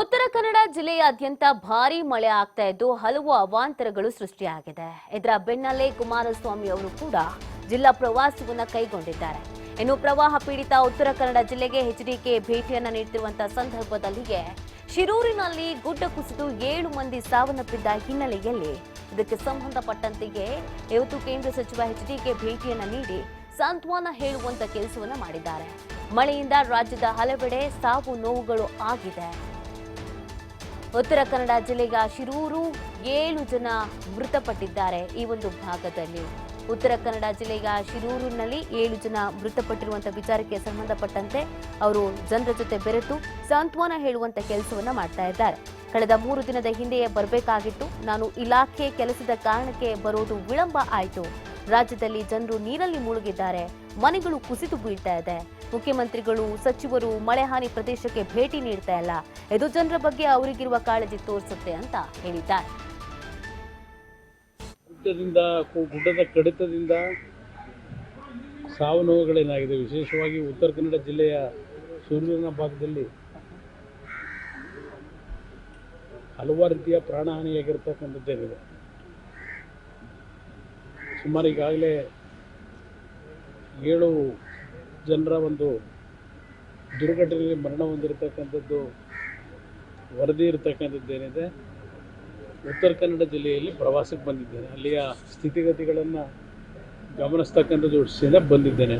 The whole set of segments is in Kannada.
ಉತ್ತರ ಕನ್ನಡ ಜಿಲ್ಲೆಯಾದ್ಯಂತ ಭಾರೀ ಮಳೆ ಆಗ್ತಾ ಇದ್ದು ಹಲವು ಅವಾಂತರಗಳು ಸೃಷ್ಟಿಯಾಗಿದೆ. ಇದರ ಬೆನ್ನಲ್ಲೇ ಕುಮಾರಸ್ವಾಮಿ ಅವರು ಕೂಡ ಜಿಲ್ಲಾ ಪ್ರವಾಸವನ್ನ ಕೈಗೊಂಡಿದ್ದಾರೆ. ಇನ್ನು ಪ್ರವಾಹ ಪೀಡಿತ ಉತ್ತರ ಕನ್ನಡ ಜಿಲ್ಲೆಗೆ ಎಚ್ಡಿಕೆ ಭೇಟಿಯನ್ನು ನೀಡುತ್ತಿರುವಂತಹ ಸಂದರ್ಭದಲ್ಲಿಯೇ ಶಿರೂರಿನಲ್ಲಿ ಗುಡ್ಡ ಕುಸಿದು ಏಳು ಮಂದಿ ಸಾವನ್ನಪ್ಪಿದ್ದ ಹಿನ್ನೆಲೆಯಲ್ಲಿ ಇದಕ್ಕೆ ಸಂಬಂಧಪಟ್ಟಂತೆಯೇ ಇವತ್ತು ಕೇಂದ್ರ ಸಚಿವ ಎಚ್ಡಿಕೆ ಭೇಟಿಯನ್ನು ನೀಡಿ ಸಾಂತ್ವನ ಹೇಳುವಂತ ಕೆಲಸವನ್ನ ಮಾಡಿದ್ದಾರೆ. ಮಳೆಯಿಂದ ರಾಜ್ಯದ ಹಲವೆಡೆ ಸಾವು ನೋವುಗಳು ಆಗಿದೆ. ಉತ್ತರ ಕನ್ನಡ ಜಿಲ್ಲೆಯ ಶಿರೂರು ಏಳು ಜನ ಮೃತಪಟ್ಟಿದ್ದಾರೆ. ಈ ಒಂದು ಭಾಗದಲ್ಲಿ ಉತ್ತರ ಕನ್ನಡ ಜಿಲ್ಲೆಯ ಶಿರೂರಿನಲ್ಲಿ ಏಳು ಜನ ಮೃತಪಟ್ಟಿರುವಂತಹ ವಿಚಾರಕ್ಕೆ ಸಂಬಂಧಪಟ್ಟಂತೆ ಅವರು ಜನರ ಜೊತೆ ಬೆರೆತು ಸಾಂತ್ವನ ಹೇಳುವಂತ ಕೆಲಸವನ್ನ ಮಾಡ್ತಾ ಇದ್ದಾರೆ. ಕಳೆದ ಮೂರು ದಿನದ ಹಿಂದೆಯೇ ಬರಬೇಕಾಗಿತ್ತು. ನಾನು ಇಲಾಖೆ ಕೆಲಸದ ಕಾರಣಕ್ಕೆ ಬರೋದು ವಿಳಂಬ ಆಯಿತು. ರಾಜ್ಯದಲ್ಲಿ ಜನರು ನೀರಲ್ಲಿ ಮುಳುಗಿದ್ದಾರೆ. ಮನೆಗಳು ಕುಸಿದು ಬೀಳ್ತಾ ಇದೆ. ಮುಖ್ಯಮಂತ್ರಿಗಳು, ಸಚಿವರು ಮಳೆ ಹಾನಿ ಪ್ರದೇಶಕ್ಕೆ ಭೇಟಿ ನೀಡ್ತಾ ಇಲ್ಲ. ಇದು ಜನರ ಬಗ್ಗೆ ಅವರಿಗಿರುವ ಕಾಳಜಿ ತೋರಿಸುತ್ತೆ ಅಂತ ಹೇಳಿದ್ದಾರೆ. ಗುಡ್ಡದ ಕಡಿತದಿಂದ ಸಾವು ನೋವುಗಳೇನಾಗಿದೆ? ವಿಶೇಷವಾಗಿ ಉತ್ತರ ಕನ್ನಡ ಜಿಲ್ಲೆಯ ಸೂರ್ಯನ ಭಾಗದಲ್ಲಿ ಹಲವಾರು ರೀತಿಯ ಪ್ರಾಣಹಾನಿಯಾಗಿರ್ತಕ್ಕಂಥದ್ದೇನಿದೆ ಸುಮಾರು ಈಗಾಗಲೇ ಏಳು ಜನರ ಒಂದು ದುರ್ಘಟನೆಯಲ್ಲಿ ಮರಣ ಹೊಂದಿರತಕ್ಕಂಥದ್ದು, ವರದಿ ಇರತಕ್ಕಂಥದ್ದೇನಿದೆ ಉತ್ತರ ಕನ್ನಡ ಜಿಲ್ಲೆಯಲ್ಲಿ ಪ್ರವಾಸಕ್ಕೆ ಬಂದಿದ್ದೇನೆ. ಅಲ್ಲಿಯ ಸ್ಥಿತಿಗತಿಗಳನ್ನು ಗಮನಿಸ್ತಕ್ಕಂಥ ದೃಷ್ಟಿಯಿಂದ ಬಂದಿದ್ದೇನೆ.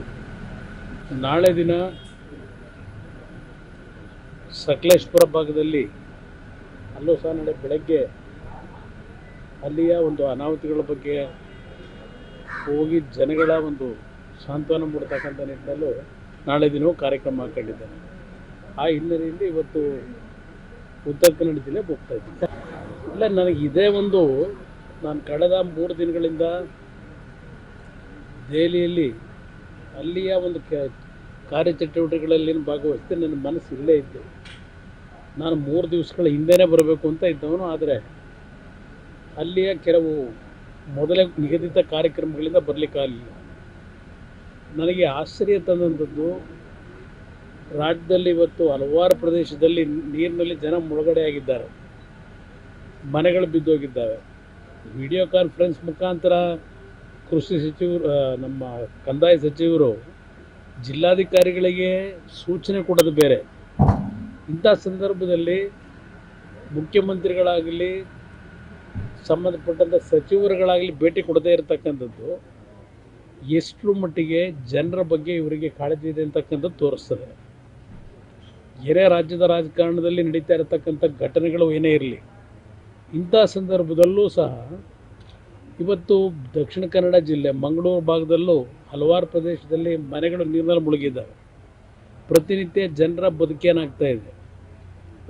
ನಾಳೆ ದಿನ ಸಕಲೇಶ್ಪುರ ಭಾಗದಲ್ಲಿ ಅಲ್ಲೂ ಸಹ ನಾಳೆ ಬೆಳಗ್ಗೆ ಅಲ್ಲಿಯ ಒಂದು ಅನಾಹುತಿಗಳ ಬಗ್ಗೆ ಹೋಗಿ ಜನಗಳ ಒಂದು ಸಾಂತ್ವನ ಮೂಡ್ತಕ್ಕಂಥ ನಿಟ್ಟಿನಲ್ಲೂ ನಾಳೆ ದಿನವೂ ಕಾರ್ಯಕ್ರಮ ಹಾಕೊಂಡಿದ್ದೇನೆ. ಆ ಹಿನ್ನೆಲೆಯಲ್ಲಿ ಇವತ್ತು ಉತ್ತರ ಕನ್ನಡ ಜಿಲ್ಲೆ ಹೋಗ್ತಾ ಇದ್ದೀನಿ. ಇಲ್ಲ, ನನಗೆ ಇದೇ ಒಂದು ನಾನು ಕಳೆದ ಮೂರು ದಿನಗಳಿಂದ ದೆಹಲಿಯಲ್ಲಿ ಅಲ್ಲಿಯ ಒಂದು ಕಾರ್ಯಚಟುವಟಿಕೆಗಳಲ್ಲಿ ಭಾಗವಹಿಸ್ತೇನೆ. ನನ್ನ ಮನಸ್ಸು ಇಲ್ಲೇ ಇತ್ತು ನಾನು ಮೂರು ದಿವಸಗಳ ಹಿಂದೆನೇ ಬರಬೇಕು ಅಂತ ಇದ್ದವನು, ಆದರೆ ಅಲ್ಲಿಯ ಕೆಲವು ಮೊದಲೇ ನಿಗದಿತ ಕಾರ್ಯಕ್ರಮಗಳಿಂದ ಬರಲಿಕ್ಕಾಗಲಿಲ್ಲ ನನಗೆ ಆಶ್ಚರ್ಯ ತಂದಂಥದ್ದು, ರಾಜ್ಯದಲ್ಲಿ ಇವತ್ತು ಹಲವಾರು ಪ್ರದೇಶದಲ್ಲಿ ನೀರಿನಲ್ಲಿ ಜನ ಮುಳುಗಡೆ ಆಗಿದ್ದಾರೆ ಮನೆಗಳು ಬಿದ್ದೋಗಿದ್ದಾವೆ. ವಿಡಿಯೋ ಕಾನ್ಫರೆನ್ಸ್ ಮುಖಾಂತರ ಕೃಷಿ ಸಚಿವರು ನಮ್ಮ ಕಂದಾಯ ಸಚಿವರು, ಜಿಲ್ಲಾಧಿಕಾರಿಗಳಿಗೆ ಸೂಚನೆ ಕೊಡೋದು ಬೇರೆ. ಇಂಥ ಸಂದರ್ಭದಲ್ಲಿ ಮುಖ್ಯಮಂತ್ರಿಗಳಾಗಲಿ, ಸಂಬಂಧಪಟ್ಟಂಥ ಸಚಿವರುಗಳಾಗಲಿ ಭೇಟಿ ಕೊಡದೇ ಇರತಕ್ಕಂಥದ್ದು ಎಷ್ಟರ ಮಟ್ಟಿಗೆ ಜನರ ಬಗ್ಗೆ ಇವರಿಗೆ ಕಾಳಜಿ ಇದೆ ಅಂತಕ್ಕಂಥದ್ದು ತೋರಿಸ್ತದೆ. ಬೇರೆ ರಾಜ್ಯದ ರಾಜಕಾರಣದಲ್ಲಿ ನಡೀತಾ ಇರತಕ್ಕಂಥ ಘಟನೆಗಳು ಏನೇ ಇರಲಿ, ಇಂಥ ಸಂದರ್ಭದಲ್ಲೂ ಸಹ ಇವತ್ತು ದಕ್ಷಿಣ ಕನ್ನಡ ಜಿಲ್ಲೆ ಮಂಗಳೂರು ಭಾಗದಲ್ಲೂ ಹಲವಾರು ಪ್ರದೇಶದಲ್ಲಿ ಮನೆಗಳು ನೀರಿನಲ್ಲಿ ಮುಳುಗಿದ್ದಾವೆ. ಪ್ರತಿನಿತ್ಯ ಜನರ ಬದುಕೇನಾಗ್ತಾ ಇದೆ?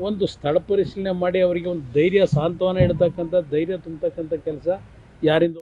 ಒಂದು ಸ್ಥಳ ಪರಿಶೀಲನೆ ಮಾಡಿ ಅವರಿಗೆ ಒಂದು ಧೈರ್ಯ, ಸಾಂತ್ವನ ಇಡ್ತಕ್ಕಂಥ ಧೈರ್ಯ ತುಂಬತಕ್ಕಂಥ ಕೆಲಸ ಯಾರಿಂದ